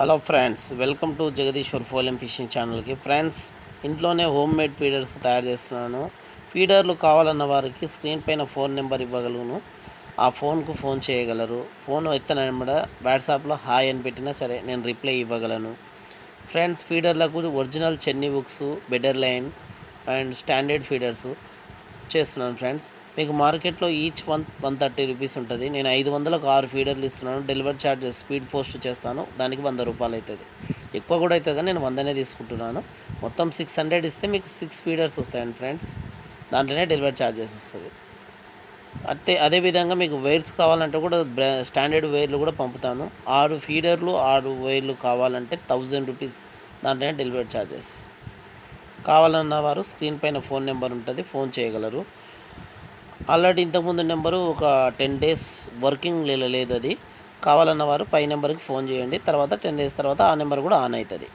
Hello friends welcome to Jagadishwar folium fishing ఛానల్కి. Friends ఇంట్లోనే home made feeders తయారు చేస్తున్నాను. ఫీడర్లు కావాలన్న వారికి స్క్రీన్ పైన ఫోన్ నెంబర్ ఇవ్వగలను. ఆ ఫోన్కు ఫోన్ చేయగలరు. ఫోన్ ఎత్తనమ్మడ వాట్సాప్లో హాయ్ అని పెట్టినా సరే నేను రిప్లై ఇవ్వగలను. ఫ్రెండ్స్ ఫీడర్లకు ఒరిజినల్ చెన్నీ books better line and standard feeders చేస్తున్నాను ఫ్రెండ్స్. మీకు మార్కెట్లో each one one thirty rupees ఉంటుంది. నేను ఐదు వందలకు ఆరు ఫీడర్లు ఇస్తున్నాను. డెలివరీ ఛార్జెస్ స్పీడ్ పోస్ట్ చేస్తాను. దానికి వంద రూపాయలు అవుతుంది ఎక్కువ కూడా అవుతుంది కానీ నేను వందనే తీసుకుంటున్నాను. మొత్తం సిక్స్ హండ్రెడ్ ఇస్తే మీకు సిక్స్ ఫీడర్స్ వస్తాయండి ఫ్రెండ్స్ దాంట్లోనే డెలివరీ ఛార్జెస్ వస్తుంది. అంటే అదేవిధంగా మీకు వైర్స్ కావాలంటే కూడా స్టాండర్డ్ వైర్లు కూడా పంపుతాను. ఆరు ఫీడర్లు ఆరు వైర్లు కావాలంటే థౌజండ్ రూపీస్ దాంట్లోనే డెలివరీ ఛార్జెస్ కావాలన్న వారు స్క్రీన్ పైన ఫోన్ నెంబర్ ఉంటుంది. ఫోన్ చేయగలరు. ఆల్రెడీ ఇంతకుముందు నెంబరు ఒక టెన్ డేస్ వర్కింగ్ లేదు అది. కావాలన్న వారు పై నెంబర్కి ఫోన్ చేయండి. తర్వాత టెన్ డేస్ తర్వాత ఆ నెంబర్ కూడా ఆన్ అవుతుంది.